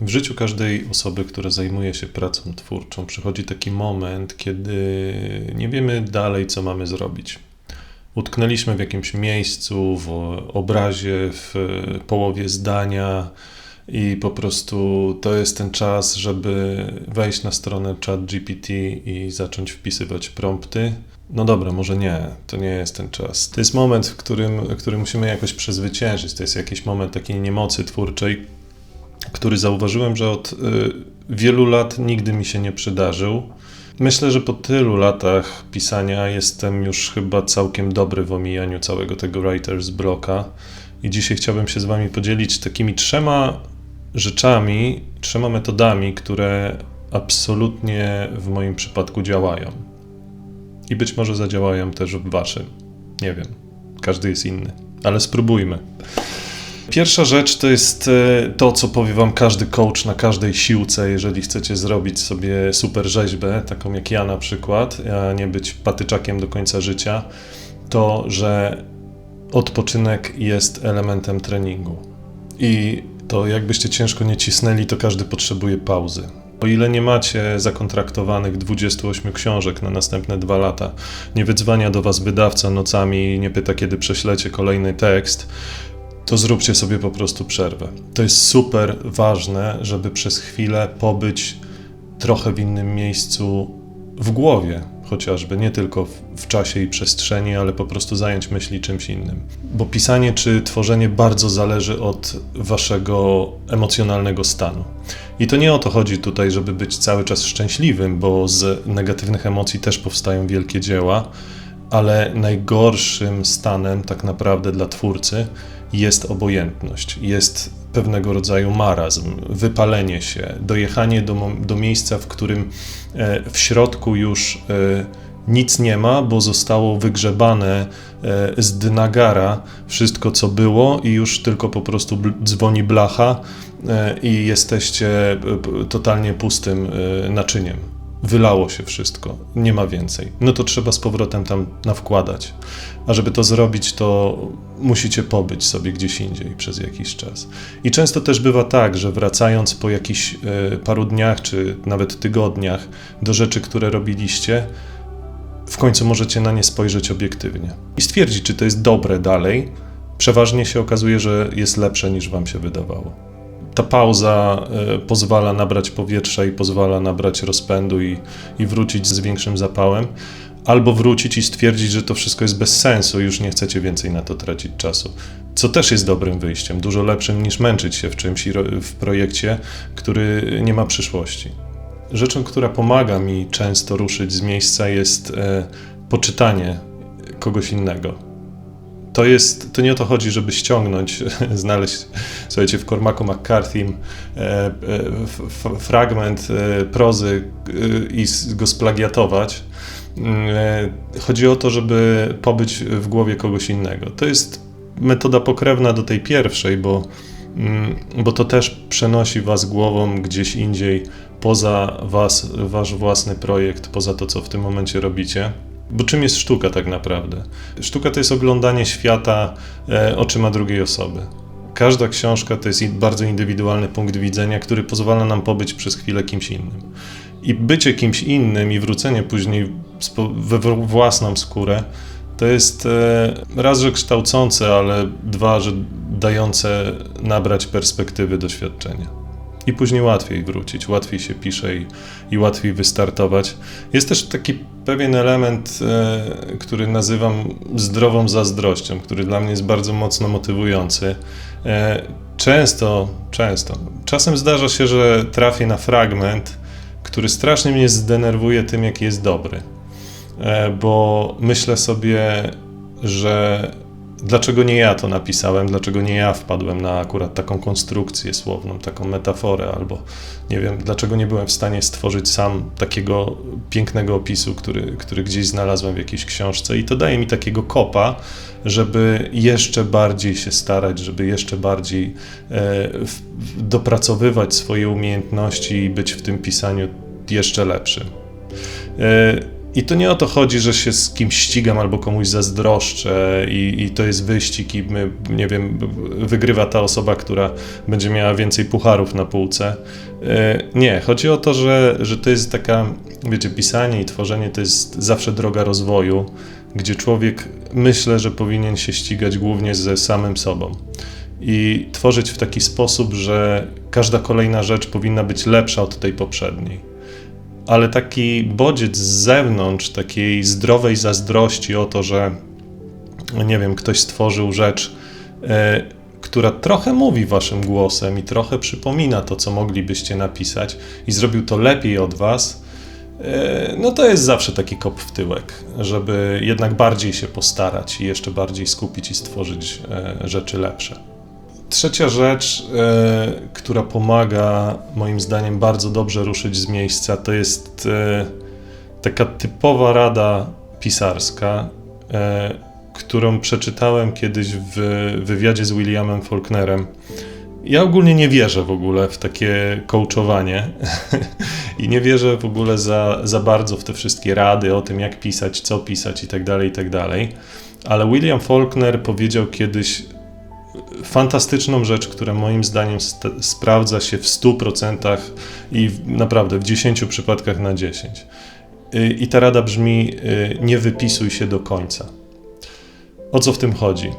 W życiu każdej osoby, która zajmuje się pracą twórczą, przychodzi taki moment, kiedy nie wiemy dalej, co mamy zrobić. Utknęliśmy w jakimś miejscu, w obrazie, w połowie zdania, i po prostu to jest ten czas, żeby wejść na stronę ChatGPT i zacząć wpisywać prompty. No dobra, może nie, to nie jest ten czas. To jest moment, w którym, który musimy jakoś przezwyciężyć. To jest jakiś moment takiej niemocy twórczej, który zauważyłem, że od y, wielu lat nigdy mi się nie przydarzył. Myślę, że po tylu latach pisania jestem już chyba całkiem dobry w omijaniu całego tego writer's blocka. I dzisiaj chciałbym się z Wami podzielić takimi trzema rzeczami, trzema metodami, które absolutnie w moim przypadku działają. I być może zadziałają też w Waszym. Nie wiem. Każdy jest inny. Ale spróbujmy. Pierwsza rzecz to jest e, to, co powie Wam każdy coach na każdej siłce, jeżeli chcecie zrobić sobie super rzeźbę, taką jak ja na przykład, a nie być patyczakiem do końca życia, to, że odpoczynek jest elementem treningu. I to jakbyście ciężko nie cisnęli, to każdy potrzebuje pauzy. O ile nie macie zakontraktowanych 28 książek na następne dwa lata, nie wydzwania do was wydawca nocami i nie pyta, kiedy prześlecie kolejny tekst, to zróbcie sobie po prostu przerwę. To jest super ważne, żeby przez chwilę pobyć trochę w innym miejscu w głowie, chociażby, nie tylko w, czasie i przestrzeni, ale po prostu zająć myśli czymś innym. Bo pisanie czy tworzenie bardzo zależy od waszego emocjonalnego stanu. I to nie o to chodzi tutaj, żeby być cały czas szczęśliwym, bo z negatywnych emocji też powstają wielkie dzieła, ale najgorszym stanem tak naprawdę dla twórcy jest obojętność, jest pewnego rodzaju marazm, wypalenie się, dojechanie do, do miejsca, w którym e, w środku już e, nic nie ma, bo zostało wygrzebane e, z dynagara wszystko, co było, i już tylko po prostu dzwoni blacha i jesteście totalnie pustym naczyniem wylało się wszystko, nie ma więcej. No to trzeba z powrotem tam nawkładać. A żeby to zrobić, to musicie pobyć sobie gdzieś indziej przez jakiś czas. I często też bywa tak, że wracając po jakichś e, paru dniach, czy nawet tygodniach do rzeczy, które robiliście, w końcu możecie na nie spojrzeć obiektywnie i stwierdzić, czy to jest dobre dalej. Przeważnie się okazuje, że jest lepsze niż wam się wydawało ta pauza e, pozwala nabrać powietrza i pozwala nabrać rozpędu i, i wrócić z większym zapałem, albo wrócić i stwierdzić, że to wszystko jest bez sensu, już nie chcecie więcej na to tracić czasu. Co też jest dobrym wyjściem, dużo lepszym niż męczyć się w czymś w projekcie, który nie ma przyszłości. Rzeczą, która pomaga mi często ruszyć z miejsca, jest e, poczytanie kogoś innego to jest, to nie o to chodzi, żeby ściągnąć, znaleźć, słuchajcie, w Cormacu McCarthy e, e, fragment e, prozy i go splagiatować. Chodzi o to, żeby pobyć w głowie kogoś innego. To jest metoda pokrewna do tej pierwszej, bo, mm, bo to też przenosi was głową gdzieś indziej, poza was, wasz własny projekt, poza to, co w tym momencie robicie. Bo czym jest sztuka tak naprawdę? Sztuka to jest oglądanie świata e, oczyma drugiej osoby. Każda książka to jest bardzo indywidualny punkt widzenia, który pozwala nam pobyć przez chwilę kimś innym. I bycie kimś innym i wrócenie później we własną skórę to jest e, raz, że kształcące, ale dwa, że dające nabrać perspektywy doświadczenia i później łatwiej wrócić, łatwiej się pisze i, i łatwiej wystartować. Jest też taki pewien element, e, który nazywam zdrową zazdrością, który dla mnie jest bardzo mocno motywujący. E, często, często, czasem zdarza się, że trafię na fragment, który strasznie mnie zdenerwuje tym, jaki jest dobry. E, bo myślę sobie, że dlaczego nie ja to napisałem, dlaczego nie ja wpadłem na akurat taką konstrukcję słowną, taką metaforę, albo nie wiem, dlaczego nie byłem w stanie stworzyć sam takiego pięknego opisu, który, który gdzieś znalazłem w jakiejś książce. I to daje mi takiego kopa, żeby jeszcze bardziej się starać, żeby jeszcze bardziej e, dopracowywać swoje umiejętności i być w tym pisaniu jeszcze lepszym. E, I to nie o to chodzi, że się z kimś ścigam albo komuś zazdroszczę i, i to jest wyścig i my, nie wiem, wygrywa ta osoba, która będzie miała więcej pucharów na półce. E, nie, chodzi o to, że, że to jest taka, wiecie, pisanie i tworzenie to jest zawsze droga rozwoju, gdzie człowiek myślę, że powinien się ścigać głównie ze samym sobą i tworzyć w taki sposób, że każda kolejna rzecz powinna być lepsza od tej poprzedniej. Ale taki bodziec z zewnątrz, takiej zdrowej zazdrości o to, że nie wiem, ktoś stworzył rzecz, e, która trochę mówi waszym głosem i trochę przypomina to, co moglibyście napisać, i zrobił to lepiej od was, e, no to jest zawsze taki kop w tyłek, żeby jednak bardziej się postarać i jeszcze bardziej skupić i stworzyć e, rzeczy lepsze. Trzecia rzecz, e, która pomaga moim zdaniem bardzo dobrze ruszyć z miejsca, to jest e, taka typowa rada pisarska, e, którą przeczytałem kiedyś w wywiadzie z Williamem Faulknerem. Ja ogólnie nie wierzę w ogóle w takie coachowanie i nie wierzę w ogóle za, za bardzo w te wszystkie rady o tym, jak pisać, co pisać i tak dalej, i tak. Ale William Faulkner powiedział kiedyś fantastyczną rzecz, która moim zdaniem sprawdza się w 100% i w, naprawdę w 10 przypadkach na 10. Y, I ta rada brzmi: y, nie wypisuj się do końca. O co w tym chodzi?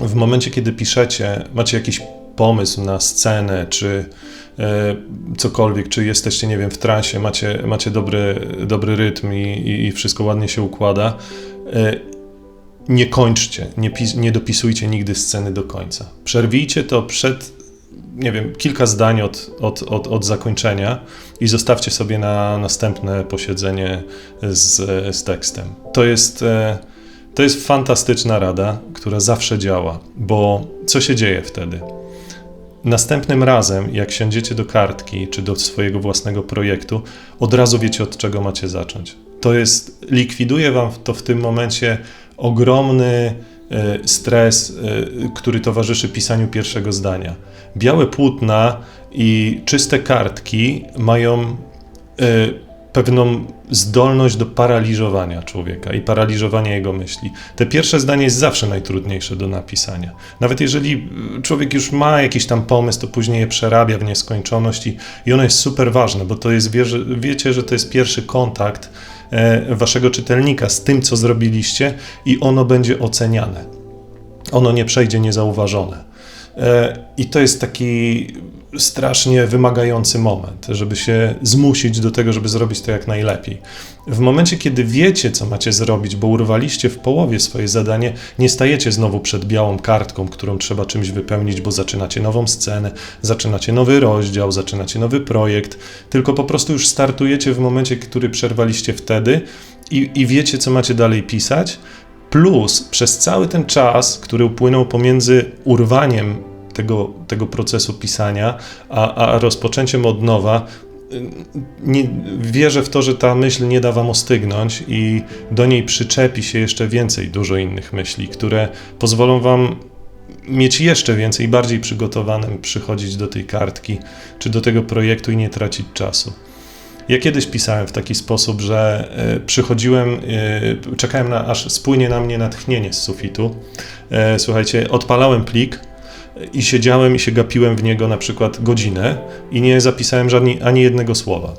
W momencie, kiedy piszecie, macie jakiś pomysł na scenę, czy e, cokolwiek, czy jesteście, nie wiem, w transie, macie, macie dobry, dobry rytm i, i wszystko ładnie się układa, nie kończcie, nie, nie dopisujcie nigdy sceny do końca. Przerwijcie to przed, nie wiem, kilka zdań od, od, od, od zakończenia i zostawcie sobie na następne posiedzenie z, z tekstem. To jest, e, to jest fantastyczna rada, która zawsze działa, bo co się dzieje wtedy? Następnym razem, jak siądziecie do kartki czy do swojego własnego projektu, od razu wiecie, od czego macie zacząć. To jest, likwiduje wam to w tym momencie ogromny e, stres, e, który towarzyszy pisaniu pierwszego zdania. Białe płótna i czyste kartki mają e, pewną zdolność do paraliżowania człowieka i paraliżowania jego myśli. Te pierwsze zdanie jest zawsze najtrudniejsze do napisania. Nawet jeżeli człowiek już ma jakiś tam pomysł, to później je przerabia w nieskończoność i, i ono jest super ważne, bo to jest, wie, wiecie, że to jest pierwszy kontakt waszego czytelnika z tym, co zrobiliście, i ono będzie oceniane. Ono nie przejdzie niezauważone. E, I to jest taki strasznie wymagający moment, żeby się zmusić do tego, żeby zrobić to jak najlepiej. W momencie, kiedy wiecie, co macie zrobić, bo urwaliście w połowie swoje zadanie, nie stajecie znowu przed białą kartką, którą trzeba czymś wypełnić, bo zaczynacie nową scenę, zaczynacie nowy rozdział, zaczynacie nowy projekt, tylko po prostu już startujecie w momencie, który przerwaliście wtedy i, i wiecie, co macie dalej pisać. Plus przez cały ten czas, który upłynął pomiędzy urwaniem tego, tego procesu pisania, a, a rozpoczęciem od nowa, nie, wierzę w to, że ta myśl nie da wam ostygnąć i do niej przyczepi się jeszcze więcej dużo innych myśli, które pozwolą wam mieć jeszcze więcej, bardziej przygotowanym przychodzić do tej kartki czy do tego projektu i nie tracić czasu. Ja kiedyś pisałem w taki sposób, że e, przychodziłem, e, czekałem na, aż spłynie na mnie natchnienie z sufitu. E, słuchajcie, odpalałem plik, i siedziałem i się gapiłem w niego na przykład godzinę i nie zapisałem żadni, ani jednego słowa.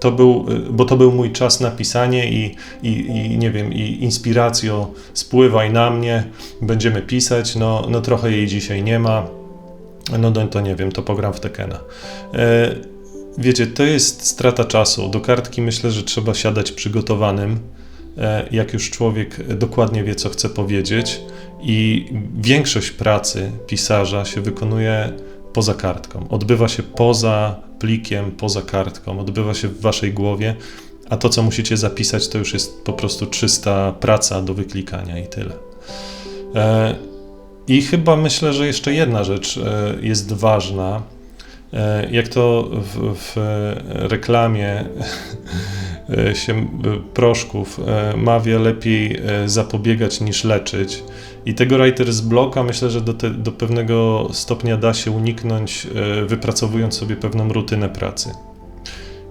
To był, bo to był mój czas na pisanie i, i, i nie wiem, i inspiracjo spływaj na mnie, będziemy pisać, no, no trochę jej dzisiaj nie ma, no to nie wiem, to pogram w Tekena. E, wiecie, to jest strata czasu. Do kartki myślę, że trzeba siadać przygotowanym, e, jak już człowiek dokładnie wie, co chce powiedzieć i większość pracy pisarza się wykonuje poza kartką. Odbywa się poza plikiem, poza kartką, odbywa się w waszej głowie, a to, co musicie zapisać, to już jest po prostu czysta praca do wyklikania i tyle. E, I chyba myślę, że jeszcze jedna rzecz e, jest ważna. E, jak to w, w reklamie się proszków mawia, lepiej zapobiegać niż leczyć. I tego writer's blocka myślę, że do, te, do pewnego stopnia da się uniknąć, e, wypracowując sobie pewną rutynę pracy.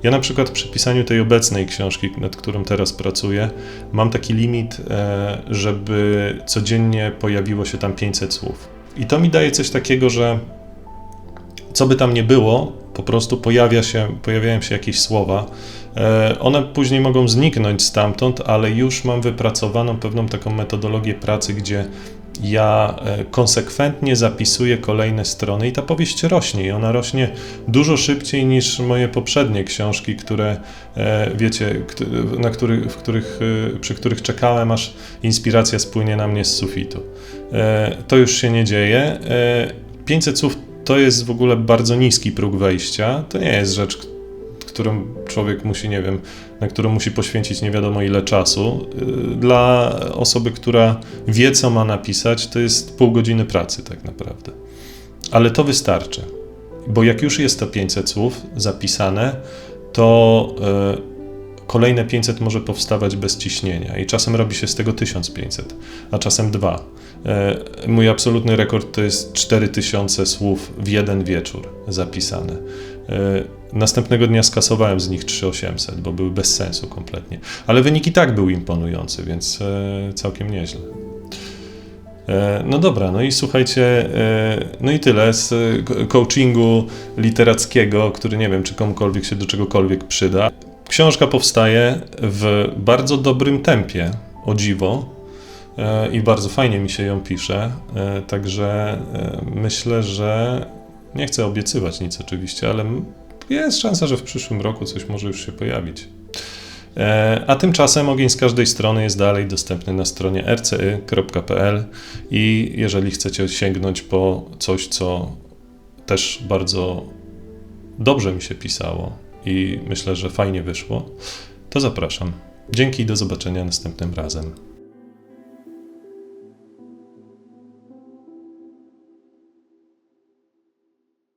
Ja na przykład przy pisaniu tej obecnej książki, nad którą teraz pracuję, mam taki limit, e, żeby codziennie pojawiło się tam 500 słów. I to mi daje coś takiego, że co by tam nie było, po prostu pojawia się, pojawiają się jakieś słowa. E, One później mogą zniknąć stamtąd, ale już mam wypracowaną pewną taką metodologię pracy, gdzie ja e, konsekwentnie zapisuję kolejne strony i ta powieść rośnie. I ona rośnie dużo szybciej niż moje poprzednie książki, które, e, wiecie, na których, w których, przy których czekałem, aż inspiracja spłynie na mnie z sufitu. To już się nie dzieje. E, 500 słów to jest w ogóle bardzo niski próg wejścia. To nie jest rzecz, którą człowiek musi, nie wiem, na którą musi poświęcić nie wiadomo ile czasu. Y, Dla osoby, która wie, co ma napisać, to jest pół godziny pracy tak naprawdę. Ale to wystarczy, bo jak już jest to 500 słów zapisane, to y, kolejne 500 może powstawać bez ciśnienia i czasem robi się z tego 1500, a czasem dwa. E, Mój absolutny rekord to jest 4000 słów w jeden wieczór zapisane. Następnego dnia skasowałem z nich 3800, bo były bez sensu kompletnie. Ale wynik i tak był imponujący, więc e, całkiem nieźle. E, No dobra, no i słuchajcie, e, no i tyle z coachingu literackiego, który nie wiem, czy komukolwiek się do czegokolwiek przyda. Książka powstaje w bardzo dobrym tempie, o dziwo, i bardzo fajnie mi się ją pisze, także myślę, że nie chcę obiecywać nic oczywiście, ale jest szansa, że w przyszłym roku coś może już się pojawić. E, A tymczasem ogień z każdej strony jest dalej dostępny na stronie rcy.pl i jeżeli chcecie sięgnąć po coś, co też bardzo dobrze mi się pisało i myślę, że fajnie wyszło, to zapraszam. Dzięki i do zobaczenia następnym razem.